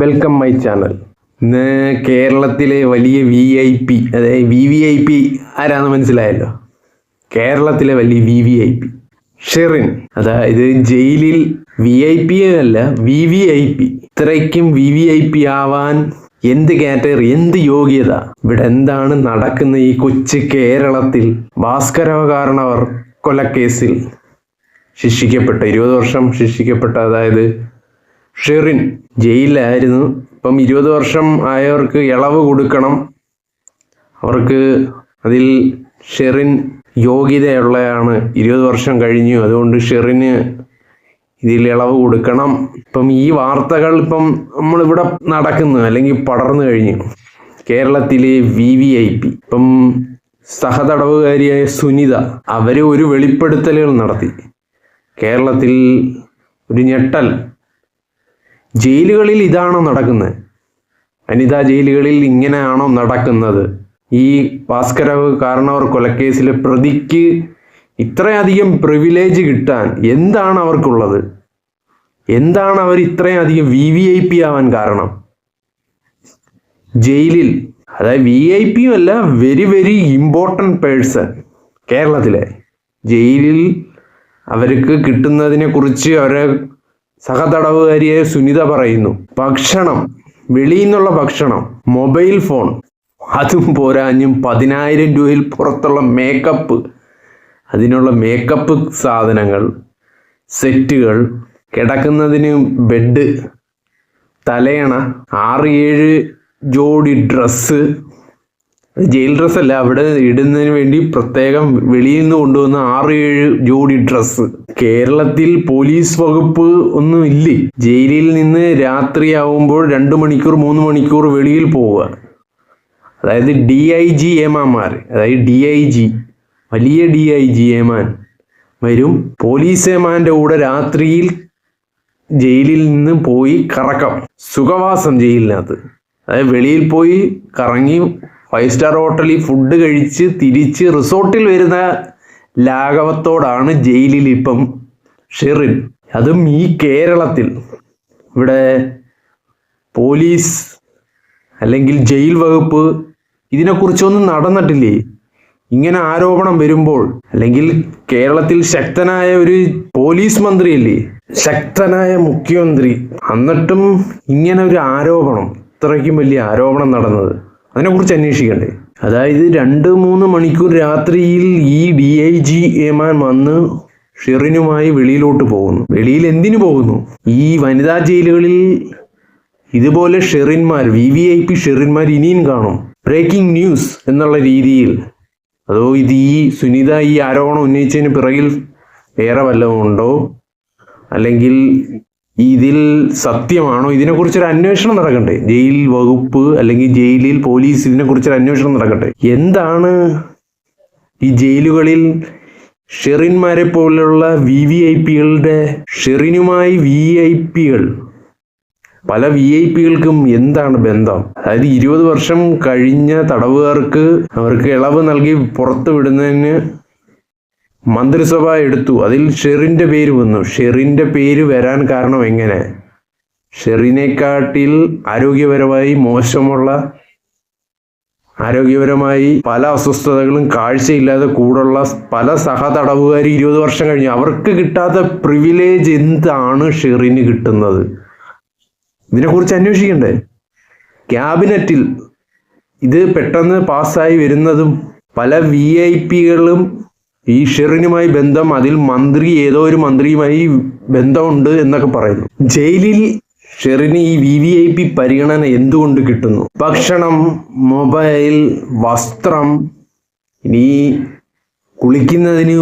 Welcome my channel ഇന്ന് കേരളത്തിലെ വലിയ വി ഐ പി അതായത് വി വി ഐ പി ആരാന്ന് മനസ്സിലായല്ലോ? കേരളത്തിലെ വലിയ V V I P Sherin അതായത് ജയിലിൽ വി ഐ പി അല്ല വി വി ഐ പി ഇത്രയ്ക്കും വി വി ഐ പി ആവാൻ എന്ത് കാറ്റഗറി എന്ത് യോഗ്യത? ഇവിടെ എന്താണ് നടക്കുന്ന ഈ കൊച്ചു കേരളത്തിൽ ഭാസ്കരവ കാരണവർ കൊലക്കേസിൽ ശിക്ഷിക്കപ്പെട്ട ഇരുപത് വർഷം ശിക്ഷിക്കപ്പെട്ട അതായത് ഷെറിൻ. ജയിലിലായിരുന്നു. ഇപ്പം ഇരുപത് വർഷം ആയവർക്ക് ഇളവ് കൊടുക്കണം. അവർക്ക് അതിൽ ഷെറിൻ യോഗ്യതയുള്ളതാണ് ഇരുപത് വർഷം കഴിഞ്ഞു. അതുകൊണ്ട് ഷെറിന് ഇതിൽ ഇളവ് കൊടുക്കണം. ഇപ്പം ഈ വാർത്തകൾ ഇപ്പം നമ്മളിവിടെ നടക്കുന്നു. അല്ലെങ്കിൽ പടർന്നു കഴിഞ്ഞു. കേരളത്തിലെ വി വി ഐ പി. ഇപ്പം സഹതടവുകാരിയായ സുനിത അവർ ഒരു വെളിപ്പെടുത്തലുകൾ നടത്തി. കേരളത്തിൽ ഒരു ഞെട്ടൽ. ജയിലുകളിൽ ഇതാണോ നടക്കുന്നത്? വനിതാ ജയിലുകളിൽ ഇങ്ങനെയാണോ നടക്കുന്നത്? ഈ ഭാസ്കരവ് കാരണവർ കൊലക്കേസിലെ പ്രതിക്ക് ഇത്രയധികം പ്രിവിലേജ് കിട്ടാൻ എന്താണ് അവർക്കുള്ളത്? എന്താണ് അവർ ഇത്രയധികം വി വി ഐ പി ആവാൻ കാരണം? ജയിലിൽ അതായത് വി ഐ പിയും അല്ല വെരി വെരി ഇമ്പോർട്ടന്റ് പേഴ്സൺ കേരളത്തിലെ ജയിലിൽ അവർക്ക് കിട്ടുന്നതിനെ കുറിച്ച് അവരെ സഹതടവുകാരിയായ സുനിത പറയുന്നു ഭക്ഷണം വെളിയിൽ നിന്നുള്ള ഭക്ഷണം മൊബൈൽ ഫോൺ അതും പോരാഞ്ഞും പതിനായിരം രൂപയിൽ പുറത്തുള്ള മേക്കപ്പ് അതിനുള്ള മേക്കപ്പ് സാധനങ്ങൾ സെറ്റുകൾ കിടക്കുന്നതിന് ബെഡ് തലയണ ആറ് ഏഴ് ജോഡി ഡ്രസ്സ് ജയിൽ ഡ്രസ് അല്ല അവിടെ ഇടുന്നതിന് വേണ്ടി പ്രത്യേകം വെളിയിൽ നിന്ന് കൊണ്ടുവന്ന ആറ് ഏഴ് ജോഡി ഡ്രസ് കേരളത്തിൽ പോലീസ് വകുപ്പ് ഒന്നും ഇല്ലേ? ജയിലിൽ നിന്ന് രാത്രിയാവുമ്പോൾ രണ്ട് മണിക്കൂർ മൂന്ന് മണിക്കൂർ വെളിയിൽ പോവുക. അതായത് ഡി ഐ ജി എമാർ അതായത് ഡി ഐ ജി വലിയ ഡി ഐ ജി ഏമാൻ വരും. പോലീസ് ഏമാന്റെ കൂടെ രാത്രിയിൽ ജയിലിൽ നിന്ന് പോയി കറക്കം. സുഖവാസം ജയിലിനകത്ത്. അതായത് വെളിയിൽ പോയി കറങ്ങി ഫൈവ് സ്റ്റാർ ഹോട്ടലിൽ ഫുഡ് കഴിച്ച് തിരിച്ച് റിസോർട്ടിൽ വരുന്ന ലാഘവത്തോടാണ് ജയിലിൽ ഇപ്പം ഷെറിൻ. അതും ഈ കേരളത്തിൽ. ഇവിടെ പോലീസ് അല്ലെങ്കിൽ ജയിൽ വകുപ്പ് ഇതിനെക്കുറിച്ചൊന്നും നടന്നിട്ടില്ലേ? ഇങ്ങനെ ആരോപണം വരുമ്പോൾ അല്ലെങ്കിൽ കേരളത്തിൽ ശക്തനായ ഒരു പോലീസ് മന്ത്രിയല്ലേ? ശക്തനായ മുഖ്യമന്ത്രി. എന്നിട്ടും ഇങ്ങനെ ഒരു ആരോപണം. ഇത്രയ്ക്കും വലിയ ആരോപണം നടന്നത്. അതിനെക്കുറിച്ച് അന്വേഷിക്കണ്ടേ? അതായത് രണ്ട് മൂന്ന് മണിക്കൂർ രാത്രിയിൽ ഈ ഡി ഐ ജി എമാൻ വന്ന് ഷിറിനുമായി വെളിയിലോട്ട് പോകുന്നു. വെളിയിൽ എന്തിനു പോകുന്നു? ഈ വനിതാ ജയിലുകളിൽ ഇതുപോലെ ഷെറിന്മാർ വി വി ഐ പി ഷെറിന്മാർ ഇനിയും കാണും. ബ്രേക്കിംഗ് ന്യൂസ് എന്നുള്ള രീതിയിൽ. അതോ ഇത് ഈ സുനിത ഈ ആരോപണം ഉന്നയിച്ചതിന് പിറകിൽ വേറെ വല്ലതും ഉണ്ടോ? അല്ലെങ്കിൽ ഇതിൽ സത്യമാണോ? ഇതിനെക്കുറിച്ചൊരു അന്വേഷണം നടക്കട്ടെ ജയിൽ വകുപ്പ് അല്ലെങ്കിൽ ജയിലിൽ പോലീസ് ഇതിനെക്കുറിച്ചൊരു അന്വേഷണം നടക്കട്ടെ എന്താണ് ഈ ജയിലുകളിൽ ഷെറിന്മാരെ പോലുള്ള വി വി ഐ പികളുടെ ഷെറിനുമായി വി ഐ പികൾ പല വി ഐ പികൾക്കും എന്താണ് ബന്ധം? അതായത് ഇരുപത് വർഷം കഴിഞ്ഞ തടവുകാർക്ക് അവർക്ക് ഇളവ് നൽകി പുറത്തു വിടുന്നതിന് മന്ത്രിസഭ എടുത്തു. അതിൽ ഷെറിന്റെ പേര് വന്നു. ഷെറിന്റെ പേര് വരാൻ കാരണം എങ്ങനെ? ഷെറിനെക്കാട്ടിൽ ആരോഗ്യപരമായി മോശമുള്ള ആരോഗ്യപരമായി പല അസ്വസ്ഥതകളും കാഴ്ചയില്ലാതെ കൂടുള്ള പല സഹതടവുകാർ ഇരുപത് വർഷം കഴിഞ്ഞു. അവർക്ക് കിട്ടാത്ത പ്രിവിലേജ് എന്താണ് ഷെറിന് കിട്ടുന്നത്? ഇതിനെക്കുറിച്ച് അന്വേഷിക്കണ്ടേ? ക്യാബിനറ്റിൽ ഇത് പെട്ടെന്ന് പാസ്സായി വരുന്നതും പല വി ഐ പികളും ഈ ഷെറിനുമായി ബന്ധം അതിൽ മന്ത്രി ഏതോ ഒരു മന്ത്രിയുമായി ബന്ധമുണ്ട് എന്നൊക്കെ പറയുന്നു. ജയിലിൽ ഷെറിന് ഈ വി വി ഐ പി പരിഗണന എന്തുകൊണ്ട് കിട്ടുന്നു? ഭക്ഷണം മൊബൈൽ വസ്ത്രം ഇനി കുളിക്കുന്നതിന്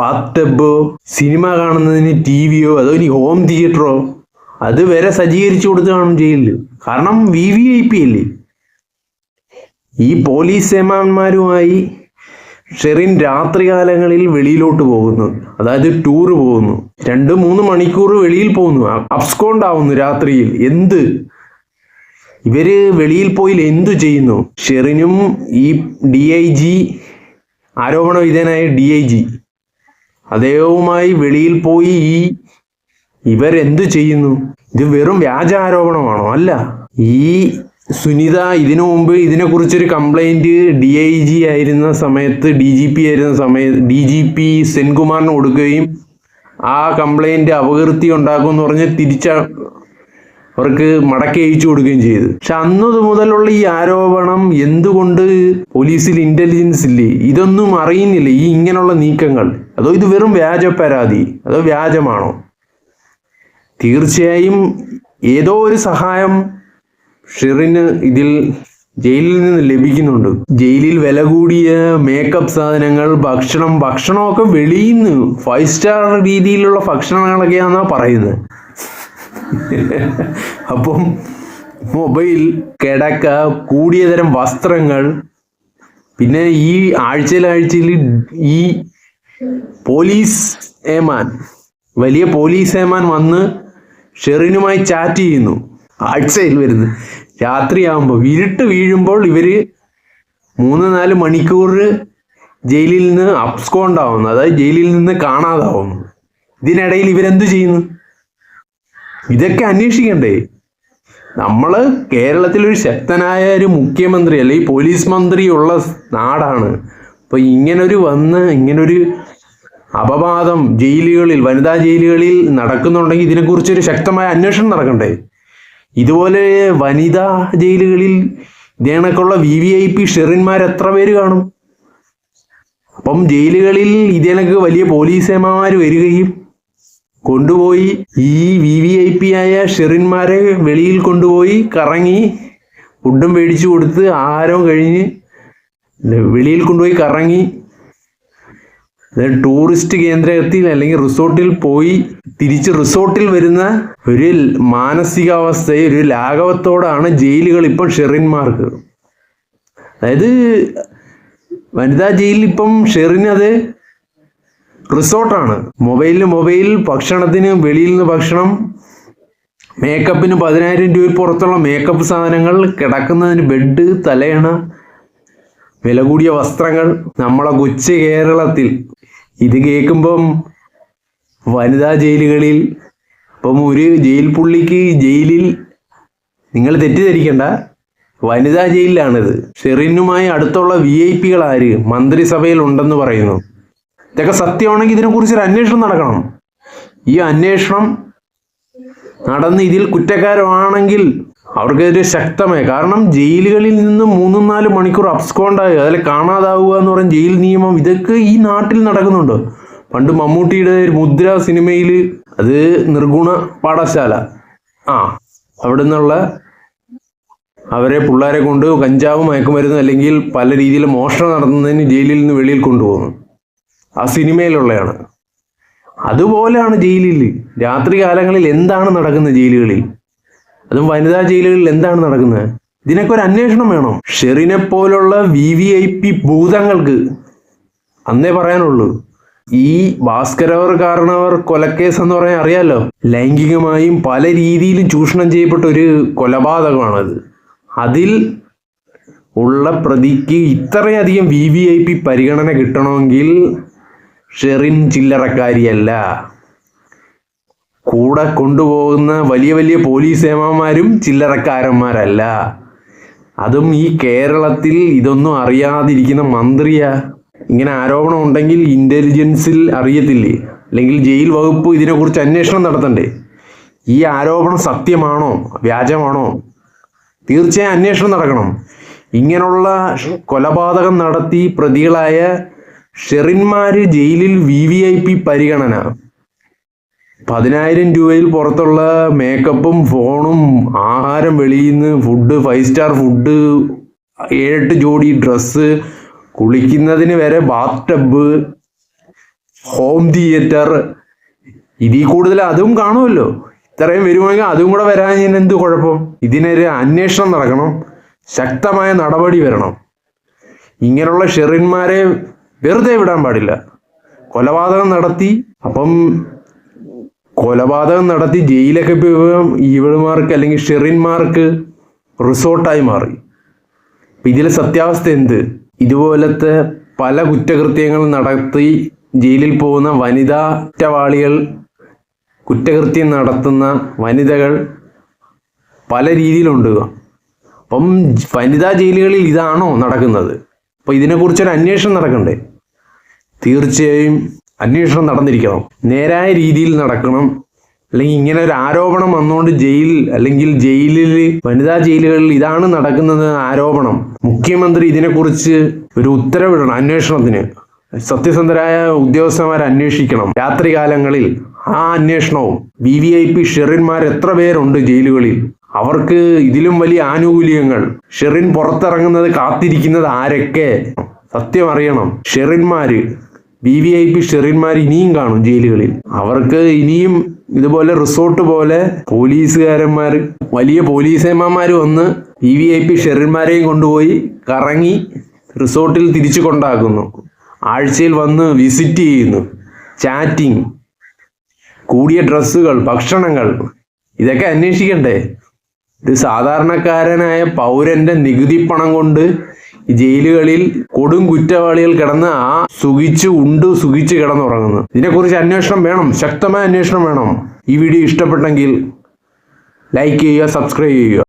ബാത്തബ് സിനിമ കാണുന്നതിന് ടി വിയോ അതോ ഇനി ഹോം തിയേറ്ററോ? അത് വരെ സജ്ജീകരിച്ചു കൊടുത്ത് കാണും ജയിലിൽ കാരണം വി വി ഐ പി അല്ലേ? ഈ പോലീസ് സേമാന്മാരുമായി ഷെറിൻ രാത്രികാലങ്ങളിൽ വെളിയിലോട്ട് പോകുന്നു. അതായത് ടൂർ പോകുന്നു. രണ്ട് മൂന്ന് മണിക്കൂർ വെളിയിൽ പോകുന്നു. അബ്സ്കോണ്ട് ആവുന്നു രാത്രിയിൽ. എന്ത്? ഇവർ വെളിയിൽ പോയി എന്തു ചെയ്യുന്നു? ഷെറിനും ഈ ഡി ഐ ജി ആരോപണ വിധേയനായ ഡി ഐ ജി അദ്ദേഹവുമായി വെളിയിൽ പോയി ഈ ഇവരെന്തു ചെയ്യുന്നു? ഇത് വെറും വ്യാജ ആരോപണമാണോ? അല്ല. ഈ സുനിത ഇതിനു മുമ്പ് ഇതിനെക്കുറിച്ചൊരു കംപ്ലൈന്റ് ഡി ഐ ജി ആയിരുന്ന സമയത്ത് ഡി ജി പി ആയിരുന്ന സമയത്ത് ഡി ജി പി സെൻകുമാറിന് കൊടുക്കുകയും ആ കംപ്ലൈന്റ് അപകീർത്തി ഉണ്ടാക്കുമെന്ന് പറഞ്ഞ് തിരിച്ച അവർക്ക് മടക്കി അയച്ചു കൊടുക്കുകയും ചെയ്തു. പക്ഷെ അന്നത് മുതലുള്ള ഈ ആരോപണം എന്തുകൊണ്ട് പോലീസിൽ ഇന്റലിജൻസ് ഇല്ലേ? ഇതൊന്നും അറിയുന്നില്ല. ഈ ഇങ്ങനെയുള്ള നീക്കങ്ങൾ. അതോ ഇത് വെറും വ്യാജ പരാതി അതോ വ്യാജമാണോ? തീർച്ചയായും ഏതോ ഒരു സഹായം ഷിറിന് ഇതിൽ ജയിലിൽ നിന്ന് ലഭിക്കുന്നുണ്ട്. ജയിലിൽ വില കൂടിയ മേക്കപ്പ് സാധനങ്ങൾ ഭക്ഷണം ഭക്ഷണമൊക്കെ വെളിയിൽ നിന്ന് ഫൈവ് സ്റ്റാർ രീതിയിലുള്ള ഭക്ഷണങ്ങളൊക്കെയാണെന്നാ പറയുന്നത് അപ്പം മൊബൈൽ കിടക്ക കൂടിയ തരം വസ്ത്രങ്ങൾ പിന്നെ ഈ ആഴ്ചയിൽ ഈ പോലീസ് ഏമാൻ വലിയ പോലീസ് ഏമാൻ വന്ന് ഷെറിനുമായി ചാറ്റ് ചെയ്യുന്നു. ആഴ്ചയിൽ വരുന്നത്. രാത്രിയാകുമ്പോൾ ഇരുട്ട് വീഴുമ്പോൾ ഇവർ മൂന്ന് നാല് മണിക്കൂർ ജയിലിൽ നിന്ന് അപ്സ്കോണ്ടാവുന്നു അതായത് ജയിലിൽ നിന്ന് കാണാതാവുന്നു. ഇതിനിടയിൽ ഇവരെന്തു ചെയ്യുന്നു? ഇതൊക്കെ അന്വേഷിക്കണ്ടേ? നമ്മൾ കേരളത്തിൽ ഒരു ശക്തനായ ഒരു മുഖ്യമന്ത്രി അല്ലെങ്കിൽ പോലീസ് മന്ത്രി ഉള്ള നാടാണ്. അപ്പൊ ഇങ്ങനൊരു വന്ന് ഇങ്ങനൊരു അപവാദം ജയിലുകളിൽ വനിതാ ജയിലുകളിൽ നടക്കുന്നുണ്ടെങ്കിൽ ഇതിനെക്കുറിച്ചൊരു ശക്തമായ അന്വേഷണം നടക്കണ്ടേ? ഇതുപോലെ വനിതാ ജയിലുകളിൽ ഇതേണക്കുള്ള വി വി ഐ പി ഷെറിന്മാർ എത്ര പേര് കാണും? അപ്പം ജയിലുകളിൽ ഇതേണക്ക് വലിയ പോലീസ് ഏമാമാർ വരികയും കൊണ്ടുപോയി ഈ വി വി ഐ പി ആയ ഷെറിന്മാരെ വെളിയിൽ കൊണ്ടുപോയി കറങ്ങി ഫുഡും മേടിച്ചു കൊടുത്ത് ആഹാരവും കഴിഞ്ഞ് വെളിയിൽ കൊണ്ടുപോയി കറങ്ങി ടൂറിസ്റ്റ് കേന്ദ്രത്തിൽ അല്ലെങ്കിൽ റിസോർട്ടിൽ പോയി തിരിച്ച് റിസോർട്ടിൽ വരുന്ന ഒരു മാനസികാവസ്ഥയെ ഒരു ലാഘവത്തോടാണ് ജയിലുകൾ ഇപ്പം ഷെറിന്മാർക്ക് അതായത് വനിതാ ജയിലിൽ ഇപ്പം ഷെറിന് അത് റിസോർട്ടാണ്. മൊബൈലിന് മൊബൈൽ ഭക്ഷണത്തിന് വെളിയിൽ നിന്ന് ഭക്ഷണം മേക്കപ്പിന് പതിനായിരം രൂപയിൽ പുറത്തുള്ള മേക്കപ്പ് സാധനങ്ങൾ കിടക്കുന്നതിന് ബെഡ് തലയണ വില കൂടിയ വസ്ത്രങ്ങൾ. നമ്മളെ കൊച്ചു കേരളത്തിൽ ഇത് കേൾക്കുമ്പം വനിതാ ജയിലുകളിൽ ഇപ്പം ഒരു ജയിൽ പുള്ളിക്ക് ജയിലിൽ നിങ്ങൾ തെറ്റിദ്ധരിക്കണ്ട. വനിതാ ജയിലിലാണിത്. ഷെറിനുമായി അടുത്തുള്ള വി ഐ പികൾ ആര്? മന്ത്രിസഭയിൽ ഉണ്ടെന്ന് പറയുന്നു. ഇതൊക്കെ സത്യമാണെങ്കിൽ ഇതിനെക്കുറിച്ച് ഒരു അന്വേഷണം നടക്കണം. ഈ അന്വേഷണം നടന്ന് ഇതിൽ കുറ്റക്കാരമാണെങ്കിൽ അവർക്കെതിരെ ശക്തമായി. കാരണം ജയിലുകളിൽ നിന്ന് മൂന്നും നാല് മണിക്കൂർ അബ്സ്കോണ്ടായി. അതിൽ കാണാതാവുക എന്ന് പറയുന്ന ജയിൽ നിയമം ഇതൊക്കെ ഈ നാട്ടിൽ നടക്കുന്നുണ്ട്. പണ്ട് മമ്മൂട്ടിയുടെ ഒരു മുദ്ര സിനിമയിൽ അത് നിർഗുണ പാഠശാല. ആ അവിടെ നിന്നുള്ള അവരെ പിള്ളേരെ കൊണ്ട് കഞ്ചാവ് മയക്കുമരുന്ന് അല്ലെങ്കിൽ പല രീതിയിൽ മോഷണം നടത്തുന്നതിന് ജയിലിൽ നിന്ന് വെളിയിൽ കൊണ്ടുപോകുന്നു. ആ സിനിമയിലുള്ളതാണ് അതുപോലെയാണ് ജയിലിൽ. രാത്രി കാലങ്ങളിൽ എന്താണ് നടക്കുന്നത് ജയിലുകളിൽ? അതും വനിതാ ജയിലുകളിൽ എന്താണ് നടക്കുന്നത്? ഇതിനൊക്കെ ഒരു അന്വേഷണം വേണം. ഷെറിനെ പോലുള്ള വി വി ഐ പി ഭൂതങ്ങൾക്ക് അന്നേ പറയാനുള്ളൂ. ഈ ഭാസ്കരവർ കാരണവർ കൊലക്കേസ് എന്ന് പറയാൻ അറിയാലോ? ലൈംഗികമായും പല രീതിയിലും ചൂഷണം ചെയ്യപ്പെട്ട ഒരു കൊലപാതകമാണത്. അതിൽ ഉള്ള പ്രതിക്ക് ഇത്രയധികം വി വി ഐ പി പരിഗണന കിട്ടണമെങ്കിൽ ഷെറിൻ ചില്ലറക്കാരിയല്ല. കൂടെ കൊണ്ടുപോകുന്ന വലിയ വലിയ പോലീസ് ഏമാന്മാരും ചില്ലറക്കാരന്മാരല്ല. അതും ഈ കേരളത്തിൽ ഇതൊന്നും അറിയാതിരിക്കുന്ന മന്ത്രിയാ. ഇങ്ങനെ ആരോപണം ഉണ്ടെങ്കിൽ ഇന്റലിജൻസിൽ അറിയത്തില്ലേ? അല്ലെങ്കിൽ ജയിൽ വകുപ്പ് ഇതിനെക്കുറിച്ച് അന്വേഷണം നടത്തണ്ടേ? ഈ ആരോപണം സത്യമാണോ? വ്യാജമാണോ? തീർച്ചയായും അന്വേഷണം നടക്കണം. ഇങ്ങനെയുള്ള കൊലപാതകം നടത്തി പ്രതികളായ ഷെറിന്മാര് ജയിലിൽ വി വി ഐ പി പരിഗണന. പതിനായിരം രൂപയിൽ പുറത്തുള്ള മേക്കപ്പും ഫോണും ആഹാരം വെളിയിൽ നിന്ന് ഫുഡ് ഫൈവ് സ്റ്റാർ ഫുഡ് ഏഴെട്ട് ജോഡി ഡ്രസ്സ് കുളിക്കുന്നതിന് വരെ ബാത്ത് ടബ് ഹോം തിയേറ്റർ ഇതിൽ കൂടുതൽ അതും കാണുമല്ലോ. ഇത്രയും വരുമെങ്കിൽ അതും കൂടെ വരാൻ ഞാൻ എന്ത് കുഴപ്പം? ഇതിനൊരു അന്വേഷണം നടക്കണം. ശക്തമായ നടപടി വരണം. ഇങ്ങനെയുള്ള ഷെറിന്മാരെ വെറുതെ വിടാൻ പാടില്ല. കൊലപാതകം നടത്തി അപ്പം കൊലപാതകം നടത്തി ജയിലൊക്കെ പോയി ഇവളുമാർക്ക് അല്ലെങ്കിൽ ഷെറിന്മാർക്ക് റിസോർട്ടായി മാറി. അപ്പൊ ഇതിലെ സത്യാവസ്ഥ എന്ത്? ഇതുപോലത്തെ പല കുറ്റകൃത്യങ്ങൾ നടത്തി ജയിലിൽ പോകുന്ന വനിതാ കുറ്റവാളികൾ കുറ്റകൃത്യം നടത്തുന്ന വനിതകൾ പല രീതിയിലുണ്ട്. അപ്പം വനിതാ ജയിലുകളിൽ ഇതാണോ നടക്കുന്നത്? അപ്പോൾ ഇതിനെക്കുറിച്ചൊരു അന്വേഷണം നടക്കണ്ടേ? തീർച്ചയായും അന്വേഷണം നടന്നിരിക്കണം. നേരായ രീതിയിൽ നടക്കണം. അല്ലെങ്കിൽ ഇങ്ങനെ ഒരു ആരോപണം വന്നുകൊണ്ട് ജയിൽ അല്ലെങ്കിൽ ജയിലിൽ വനിതാ ജയിലുകളിൽ ഇതാണ് നടക്കുന്നത് ആരോപണം. മുഖ്യമന്ത്രി ഇതിനെക്കുറിച്ച് ഒരു ഉത്തരവിടണം അന്വേഷണത്തിന്. സത്യസന്ധരായ ഉദ്യോഗസ്ഥന്മാർ അന്വേഷിക്കണം. രാത്രികാലങ്ങളിൽ ആ അന്വേഷണവും വി വി ഐ പി ഷെറിന്മാർ എത്ര പേരുണ്ട് ജയിലുകളിൽ? അവർക്ക് ഇതിലും വലിയ ആനുകൂല്യങ്ങൾ. ഷെറിൻ പുറത്തിറങ്ങുന്നത് കാത്തിരിക്കുന്നത് ആരൊക്കെ? സത്യം അറിയണം. ഷെറിന്മാര് വി വി ഐ പി ഷെറിന്മാർ ഇനിയും കാണും ജയിലുകളിൽ. അവർക്ക് ഇനിയും ഇതുപോലെ റിസോർട്ട് പോലെ പോലീസുകാരന്മാർ വലിയ പോലീസേമാന്മാർ വന്ന് വി വി ഐ പി ഷെറിന്മാരെയും കൊണ്ടുപോയി കറങ്ങി റിസോർട്ടിൽ തിരിച്ചു കൊണ്ടാക്കുന്നു. ആഴ്ചയിൽ വന്ന് വിസിറ്റ് ചെയ്യുന്നു. ചാറ്റിംഗ്. കൂടിയ ഡ്രസ്സുകൾ ഭക്ഷണങ്ങൾ. ഇതൊക്കെ അന്വേഷിക്കണ്ടേ? ഒരു സാധാരണക്കാരനായ പൗരന്റെ നികുതി പണം കൊണ്ട് ജയിലുകളിൽ കൊടും കുറ്റവാളികൾ കിടന്ന് ആ സുഖിച്ച് ഉണ്ട് സുഖിച്ച് കിടന്നുറങ്ങുന്നു. ഇതിനെക്കുറിച്ച് അന്വേഷണം വേണം ശക്തമായ അന്വേഷണം വേണം. ഈ വീഡിയോ ഇഷ്ടപ്പെട്ടെങ്കിൽ ലൈക്ക് ചെയ്യുക സബ്സ്ക്രൈബ് ചെയ്യുക.